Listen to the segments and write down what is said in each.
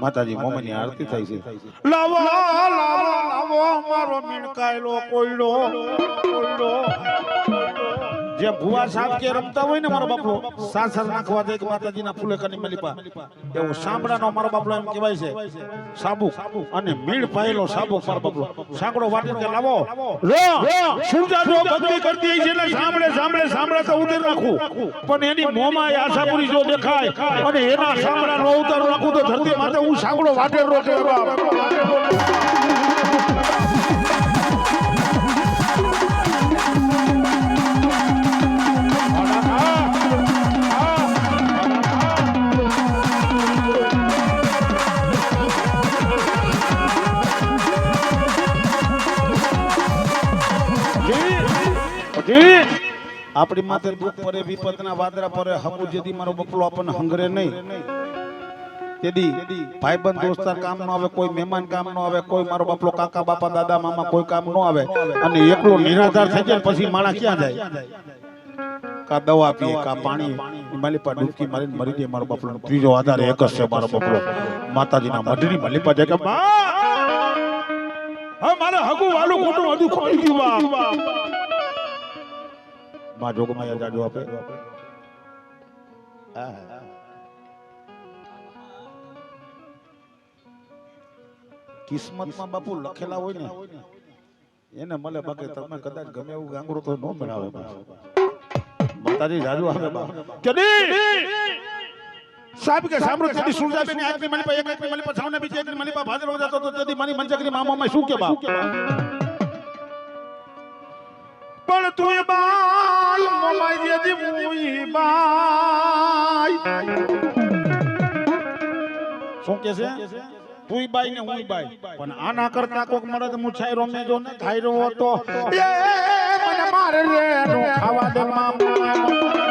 માતાજી મોમની આરતી થાય છે. લાવો લાવો લાવો મારો મીણકાયેલો કોયડો કોયડો જે ભુવા સાહેબ કે રમતા હોય ને મારો બાપલો સાસર નાખવા દે કે માતાજીના ફૂલે કની મલીપા. એવું સાંભળાનો મારો બાપલો એમ કહેવાય છે સાબુ અને મીણ પાયેલો સાબુ મારો બાપલો. સાંકડો વાટી કે લાવો. રો સુરજા જો ભક્તિ કરતી છે એટલે સાંભળે સાંભળે સાંભળે તો ઉતર નાખું. પણ એની મોંમાં એ આશાપુરી જો દેખાય અને એના સાંભળાનો ઉતાર નાખું તો ધરતી માથે હું સાંકડો વાટેર રોકે આપણી માથે દુઃખ પડે વિપતના વાદરા પરે હકુ જેદી મારો બકલો આપણને હંગરે નહીં. તેદી ભાઈબંધ, દોસ્તાર કામ નો આવે, કોઈ મહેમાન કામ નો આવે, કોઈ મારો બાપલો કાકા, બાપા, દાદા, મામા કોઈ કામ નો આવે. અને એકલો નિરાધાર થઈ જાય પછી માણસ ક્યાં જાય? કા દવા પીએ, કા પાણી? માલિપા ડૂબકી મારીને મરી જાય મારો બાપલો ત્રીજો આધાર એક જ છે મારો બાપલો માતાજીના મઢની માલિપા જાય કે, બા! મારે હગુ વાલું ખોટું હજુ ખોઈ ગયું માં જોગમાયા જાજો આપે. કિસ્મતમાં બાપુ લખેલા હોય ને, એને મળે બાકી તમે કદાચ ગમે એવું ગાંગડું તો ન મેળાવે માતાજી જાજુ આવે સાહેબ કે સાંભળો તેદી સુરજાબેન આજની મળી પા એક એકની મળી પા સાવને બીજી એકની મળી પા ભાદર હો જાતો તો મની મારી મંજકની મામામાં શું કે બા? પણ તું એ મમાઈ જેદી મુઈ બાઈ શું કે છે? તું બાઈ ને હું બાઈ પણ આના કરતા કોક મળે તો મુછાઈ રોમે જો ને ખાઈ રહ્યો તો એ મને મારે રે ખાવા દે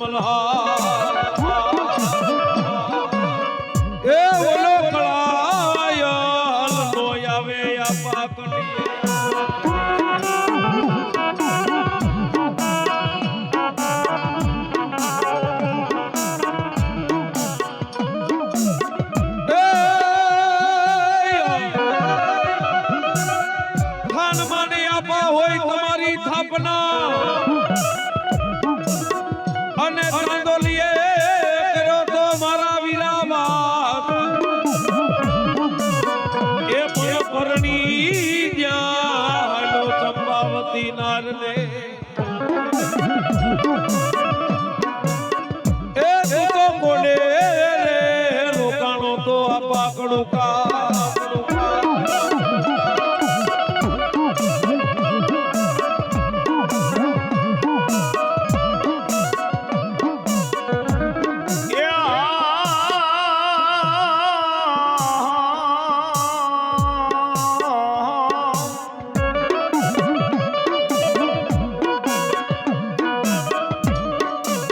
મલ્હાર એ ઓલો કળાયલ નો આવે આ આપા હોય તમારી થાપના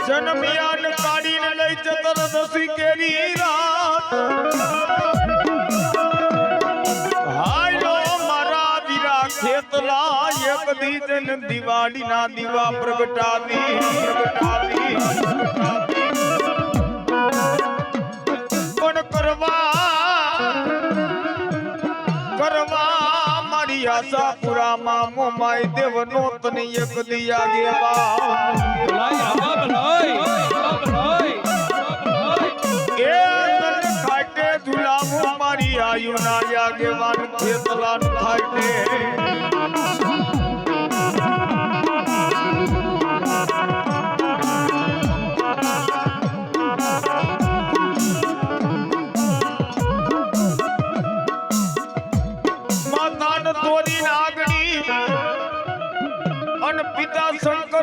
જન્મિયાન કાઢીને લઈ જતર દસી કેરી રાત ખેતલા એક દીજન દિવાળી ના દીવા પ્રગટાવી પ્રગટાવી પણ કરવા કરવા મારી આશા પુરામાં મોમાય દેવનો તને એક દિયા ગેવા. મારી આયુના યાગેવાન ખેતલાન ખાટે.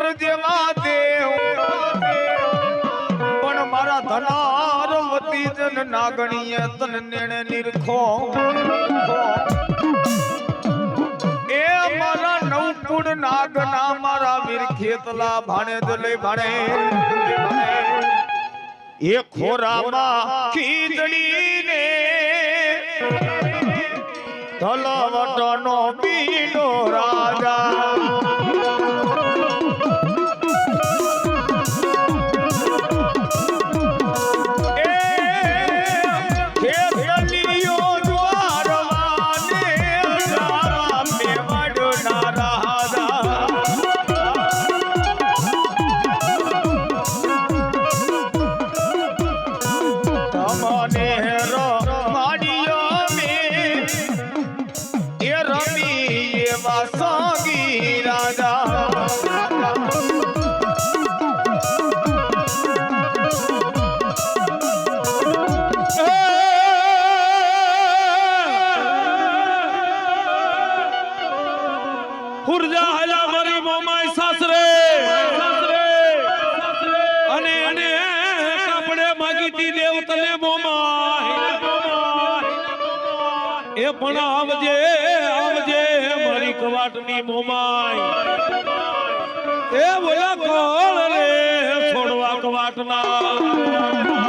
શંકર જેવા દેવ. પણ મારા ધનાર વતી જન નાગણીએ તન નેણે નિરખો. એ મારા નવપુડ નાગના મારા વીર ખેતલા ભાણે જલે ભાણે. એ ખોરામાં ખીજડી ધલવટનો પીડો રાજા. মনে রা કાપડે માગી તી દેવ તને મોમાય એ પણ આવજે આવજે, મારી કવાટની મોમાય એ બોલા કોણ રે, છોડવા કવાટના.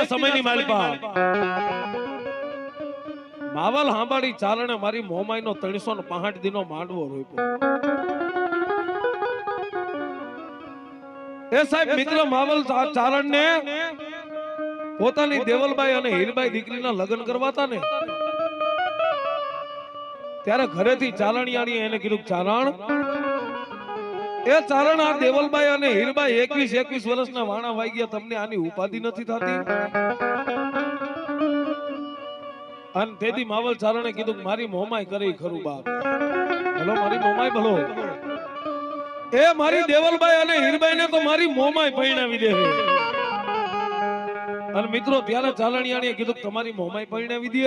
દિના સમયની માલિકા માવલ હાંબાડી ચાલણે મારી મોમાઈ નો ત્રણસો ને પાંઠ દિનો માંડવો રોપ્યો. એ સાહેબ મિત્ર માવલ ચારણ ને પોતાની દેવલબાઈ અને હીરબાઈ દીકરીના લગ્ન કરવાતા ને ત્યારે ઘરેથી ચાલણિયાણીએ એને કીધું ચારણ એ ચારણ આ દેવલબાઈ અને હીરબાઈ એકવીસ એકવીસ વર્ષના વાણા વાઈ ગયા, તમને આની ઉપાધિ નથી થતી? અને તેથી માવલ ચારણે કીધું મારી મોમાય કરે ખરું બાપ. હેલો મારી મોમાય ભલો. એ મારી દેવલબાઈ અને હીરબાઈ ને તો મારી મોમાય પરિણાવી દે અને મિત્રો ત્યારે ચાલણિયાણીએ કીધું તમારી મોમાય પરિણાવી દે.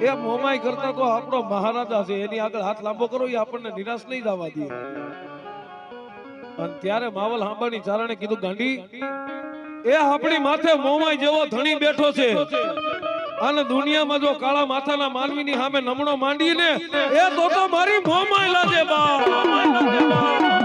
એ મોમાઈ કરતા તો આપણો મહારાજા છે, એની આગળ હાથ લાંબો કરો, એ આપણને નિરાશ નહીં થવા દે. અને ત્યારે માવલ હાંબાની ચારણે કીધું, ગાંડી, એ આપણી માથે મોમાઈ જેવો ધણી બેઠો છે. અને દુનિયામાં જો કાળા માથાના માનવીની સામે નમણો માંડીને, એ તો તો મારી મોમાઈ લાજે બા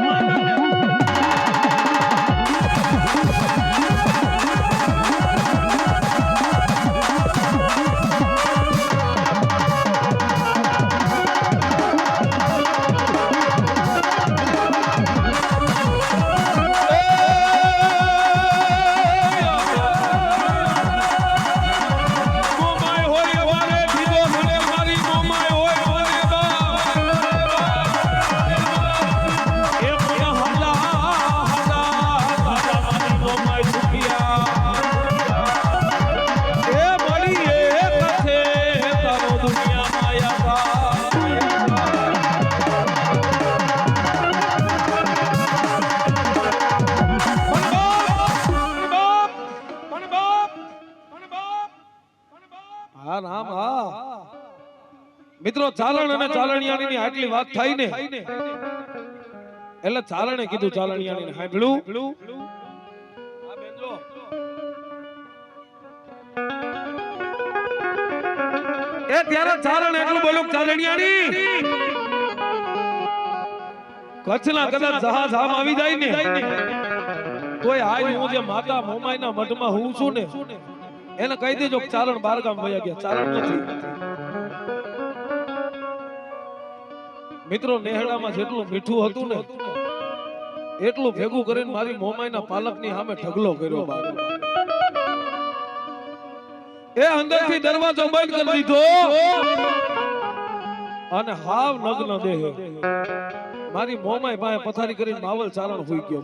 ચાલણ અને ચાલણિયાની આટલી વાત થાય ને એટલે ચાલણે કીધું ચાલણિયાની સાંભળ્યું. એ ત્યારે ચારણ એટલું બોલું ચાલણિયાની કચ્છના કદાચ જહાજ આમ આવી જાય ને. તોય આજ હું જે માતા મોમાઈના મઠમાં હું છું ને. એને કહી દેજો કે ચારણ બારગામ વયા ગયા. ચારણ નથી. મિત્રો નેહડામાં જેટલું મીઠું હતું ને, એટલું ભેગું કરીને મારી મોમાઈના પાલકની સામે ઢગલો કર્યો બાર એ અંદરથી દરવાજો બંધ કરી દીધો. અને હાવ નગ્ન દેહ. મારી મોમાઈ પાસે પથારી કરીને માવલ ચારણ હોઈ ગયો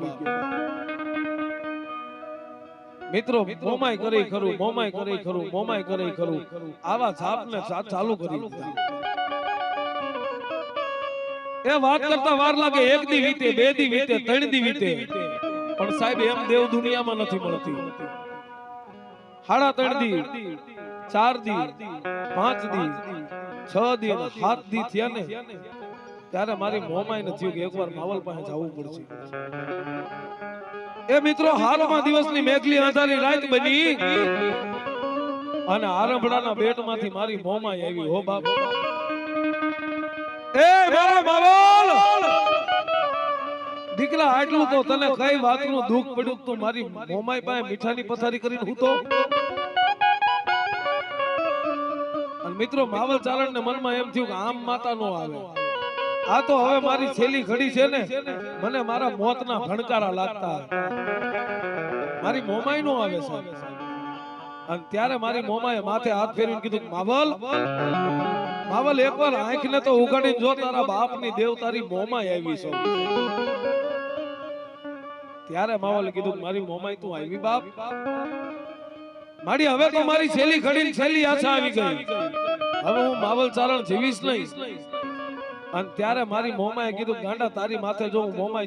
મિત્રો, મોમાઈ કરી ખરું, મોમાઈ કરી ખરું, મોમાઈ કરી ખરું. આવા છાપને ચાલુ કરી દીધા. એ વાત કરતા વાર લાગે, એક દી વીતે, બે દી વીતે, ત્રણ દી વીતે. પણ સાહેબ, એમ દેવ દુનિયામાં નથી મળતી. હાડા ત્રણ દી, ચાર દી, પાંચ દી, છ દી સાત દી થયા ને, ત્યારે મારી મોમાય નથી કે એકવાર માવલ પાસે જવું પડશે. એ મિત્રો, હાલમાં દિવસની મેઘલી અંધારી રાત બની અને આરંભડાના બેટમાંથી મારી મોમાય આવી. હો બાપ. એ મારા દીકરા આટલું તો તને કઈ વાતનું દુઃખ પડ્યું તો? મારી મોમાઈ પાસે મીઠાની પથારી કરીને હું તો? મિત્રો માવલ ચારણ ને મનમાં એમ થયું કે આમ માતા નો આવે. આ તો હવે મારી છેલ્લી ઘડી છે ને. મને મારા મોતના ભણકારા લાગતા મારી મોમાઈ નો આવે છે અને ત્યારે મારી મોમાએ માથે હાથ ફેરવીને કીધું માવલ માવલ એકવાર આંખને તો ઉગાડી જો તારા બાપની દેવ તારી મોમાં આવી છો. ત્યારે માવલે કીધું મારી મોમાય તું આવી બાપ. મારી હવે તો મારી છેલી ઘડી છેલ્લી આશા આવી ગઈ. હવે હું માવલ ચારણ જીવીશ નહીં. અને ત્યારે મારી મોમાએ કીધું ગાંડા તારી માથે જો હું મોમાઈ